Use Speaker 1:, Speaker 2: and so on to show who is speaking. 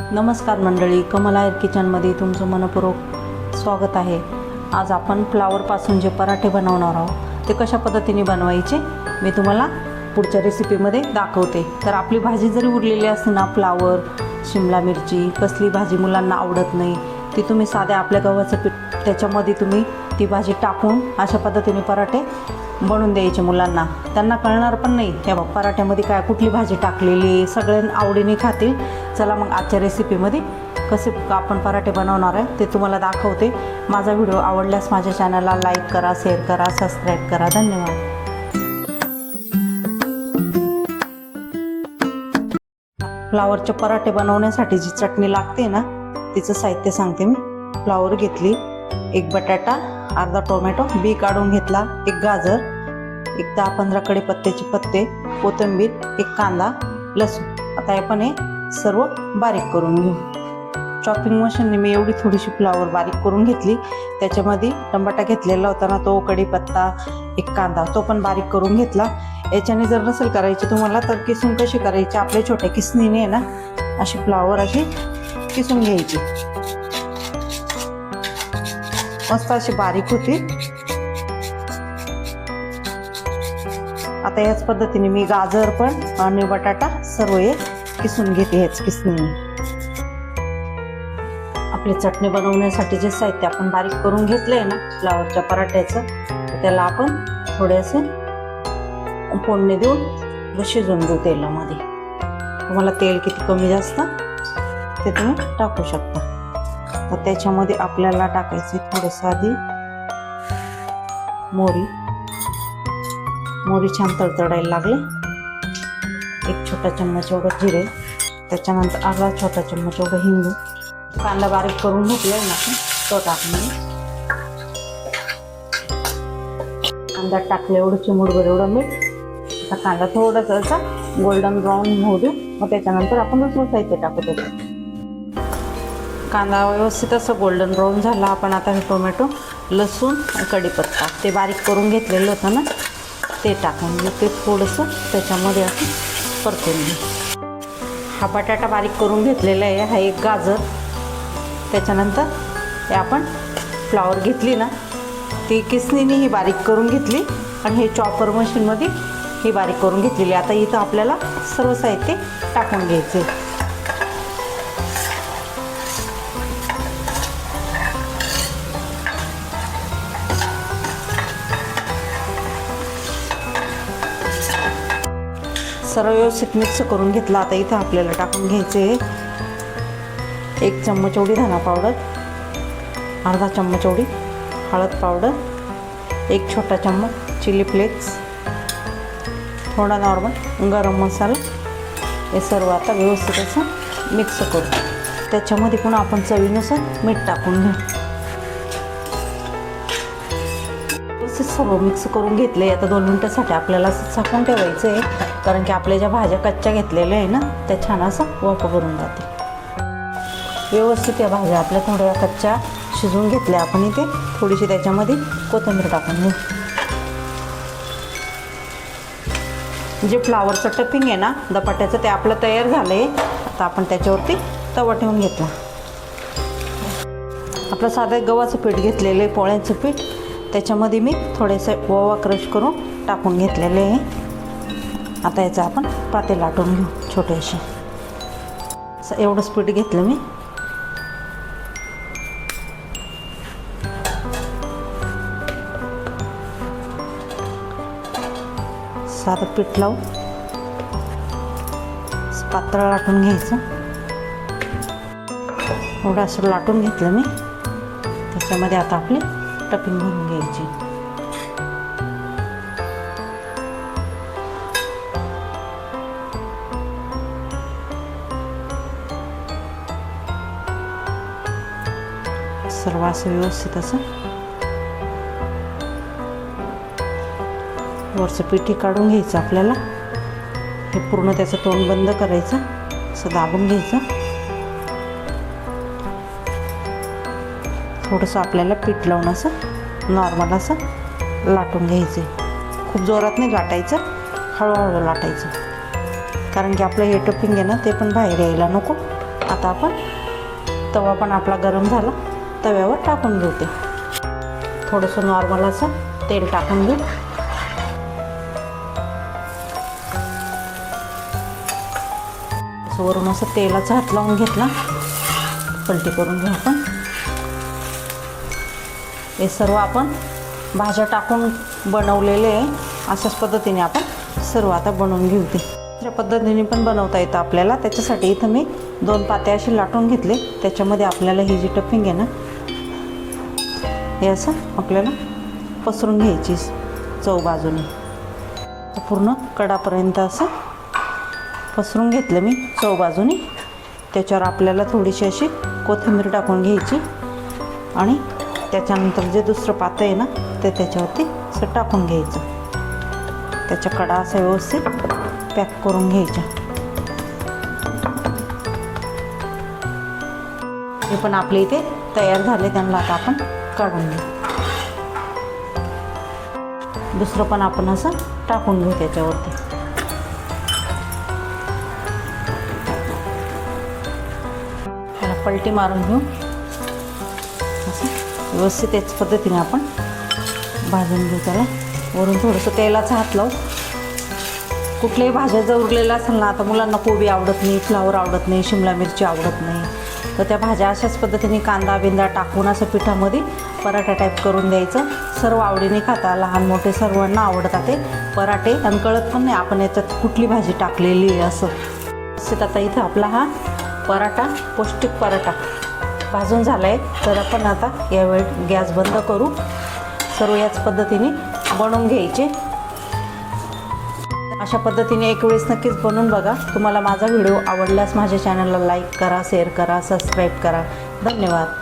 Speaker 1: नमस्कार मंडळी कमला एअर किचनमध्ये तुमचं मनपूर्वक स्वागत आहे. आज आपण फ्लावरपासून जे पराठे बनवणार आहोत ते कशा पद्धतीने बनवायचे मी तुम्हाला पुढच्या रेसिपीमध्ये दाखवते. तर आपली भाजी जरी उरलेली असते ना फ्लावर शिमला मिरची कसली भाजी मुलांना आवडत नाही ती तुम्ही साध्या आपल्या गव्हाचं पीठ त्याच्यामध्ये तुम्ही ती भाजी टाकून अशा पद्धतीने पराठे बनवून द्यायचे मुलांना. त्यांना कळणार पण नाही. हे बघ पराठ्यामध्ये काय कुठली भाजी टाकलेली आहे सगळे आवडीने खातील. चला मग आजच्या रेसिपीमध्ये कसे आपण पराठे बनवणार आहे ते तुम्हाला दाखवते. माझा व्हिडिओ आवडल्यास माझ्या चॅनलला लाईक करा शेअर करा सबस्क्राईब करा. धन्यवाद. फ्लावरचे पराठे बनवण्यासाठी जी चटणी लागते ना तिचं साहित्य सांगते मी. फ्लावर घेतली एक बटाटा अर्धा टोमॅटो बी काढून घेतला एक गाजर एक दहा पंधरा कडे पत्त्याचे पत्ते कोथिंबीर एक कांदा लसूण. आता आपण हे सर्व बारीक करून घेऊ. चॉपिंग मशीनने मी एवढी थोडीशी फ्लावर बारीक करून घेतली. त्याच्यामध्ये टमाटा घेतलेला होता ना तो कढीपत्ता एक कांदा तो पण बारीक करून घेतला. याच्याने जर नसेल करायची तुम्हाला तर किसून कशी करायची? आपल्या छोट्या किसनीने आहे ना अशी फ्लावर अशी किसून घ्यायची. मस्त अशी बारीक होती. आता याच पद्धतीने मी गाजर पण आणि बटाटा सर्व हे किसून घेते ह्याच किसणीने. आपली चटणी बनवण्यासाठी जे साहित्य आपण बारीक करून घेतलंय ना फ्लावरच्या पराठ्याचं त्याला आपण थोडेसे फोडणी देऊन शिजवून देऊ तेलामध्ये. तुम्हाला तेल किती कमी जास्त ते तुम्ही टाकू शकता. तर त्याच्यामध्ये आपल्याला टाकायचे थोडंसं आधी मोरी मोरी छान तडतडायला लागले. एक छोटा चम्मच एवढं जिरे त्याच्यानंतर अर्धा छोटा चम्मच एवढं हिंगू. कांदा बारीक करून घेतलाय ना तो टाकून. कांदा टाकले एवढं चिमूडभर एवढं मीठ. आता कांदा थोडासा असा गोल्डन ब्राऊन होऊ देऊ. मग त्याच्यानंतर आपण दुसरं साहित्य टाकू त्याच्यात. कांदा व्यवस्थित असं गोल्डन ब्राऊन झाला. आपण आता हे टोमॅटो लसूण कढीपत्ता ते बारीक करून घेतलेलं होतं ना. ते टाकून घेऊ ते थोडंसं. त्याच्यामध्ये असं परतून मी हा बटाटा बारीक करून घेतलेला आहे. हा एक गाजर. त्याच्यानंतर हे आपण फ्लावर घेतली ना ती किसनीने ही बारीक करून घेतली आणि हे चॉपर मशीनमध्ये ही बारीक करून घेतलेली. आता इथं आपल्याला सर्व साहित्य टाकून घ्यायचे. सर्व व्यवस्थित मिक्स करून घेतला. आता इथं आपल्याला टाकून घ्यायचे एक चम्मच एवढी धना पावडर अर्धा चम्मच एवढी हळद पावडर एक छोटा चम्मच चिली फ्लेक्स थोडा नॉर्मल गरम मसाला. हे सर्व आता व्यवस्थित असं मिक्स करू. त्याच्यामध्ये पण आपण चवीनुसार मीठ टाकून घेऊ व्यवस्थित सर्व मिक्स करून घेतले आता दोन मिनटासाठी आपल्याला असं झाकून ठेवायचं आहे कारण की आपल्या ज्या भाज्या कच्च्या घेतलेल्या आहे ना त्या छान असं वाफ भरून जाते व्यवस्थित या भाज्या आपल्या थोड्या कच्च्या शिजवून घेतल्या आपण इथे. थोडीशी त्याच्यामध्ये कोथिंबीर टाकून घेऊ. जे फ्लावरचं टपिंग आहे ना दपाट्याचं ते आपलं तयार झालं आहे आता आपण त्याच्यावरती तवा ठेवून घेतला. आपलं साधं गव्हाचं पीठ घेतलेलं आहे पोळ्यांचं पीठ. त्याच्यामध्ये मी थोडेसे ओवा क्रश करून टाकून घेतलेले आहे. आता याचं आपण पाते लाटून घेऊ छोटेसे. असं एवढंच पीठ घेतलं मी. साधं पीठ लावून पातळ लाटून घ्यायचं. एवढं असं लाटून घेतलं मी. त्याच्यामध्ये आता आपली टपिंग भरून घ्यायची. सर्व असं व्यवस्थित असं. वरचं पिठी काढून घ्यायचं आपल्याला. हे पूर्ण त्याचं तोंड बंद करायचं. असं दाबून घ्यायचं. थोडंसं आपल्याला पीठ लावून असं नॉर्मल असं लाटून घ्यायचं. खूप जोरात नाही लाटायचं. हळूहळू लाटायचं. कारण की आपलं हे टोपिंग आहे ना ते पण बाहेर यायला नको. आता आपण तवा पण आपला गरम झाला. तव्यावर टाकून घेऊ ते थोडंसं नॉर्मल असं तेल टाकून घेऊ असं वरून असं तेलाचा हात लावून घेतला. पलटी करून घेऊ आपण. हे सर्व आपण भाज्या टाकून बनवलेले अशाच पद्धतीने आपण सर्व आता बनवून घेऊ ते. दुसऱ्या पद्धतीने पण बनवता येतं आपल्याला. त्याच्यासाठी इथं मी दोन पाते असे लाटून घेतले. त्याच्यामध्ये आपल्याला ही जी टफिंग आहे ना हे असं आपल्याला पसरून घ्यायची चौबाजूने पूर्ण कडापर्यंत असं पसरून घेतलं मी चौबाजूने त्याच्यावर आपल्याला थोडीशी अशी कोथिंबीर टाकून घ्यायची. आणि त्याच्यानंतर जे दुसरं पातं आहे ना ते त्याच्यावरती असं टाकून घ्यायचं. त्याच्या कडा असं व्यवस्थित पॅक करून घ्यायच्या. हे पण आपले इथे तयार झाले त्यांना आता आपण काढून घेऊ दुसरं पण आपण असं टाकून घेऊ त्याच्यावरती. पलटी मारून घेऊ. असं व्यवस्थित याच पद्धतीने आपण भाजून घेऊ त्याला. वरून थोडंसं तेलाचा हात लावू. कुठल्याही भाज्या जर उरलेल्या असेल ना आता मुलांना कोबी आवडत नाही फ्लावर आवडत नाही शिमला मिरची आवडत नाही. तर त्या भाज्या अशाच पद्धतीने कांदा बिंदा टाकून असं पिठामध्ये पराठा टाईप करून द्यायचं. सर्व आवडीने खाता. लहान मोठे सर्वांना आवडतात ते पराठे. आणि कळत पण नाही आपण याच्यात कुठली भाजी टाकलेली आहे असं. असं आता इथं आपला हा पराठा पौष्टिक पराठा भाजून झाला आहे तर आपण आता यावेळी गॅस बंद करू. सर्व याच पद्धतीने बनवून घ्यायचे. अशा पद्धतीने एक वेळेस नक्कीच बनवून बघा. तुम्हाला माझा व्हिडिओ आवडल्यास माझ्या चॅनलला लाईक करा शेअर करा सबस्क्राईब करा. धन्यवाद.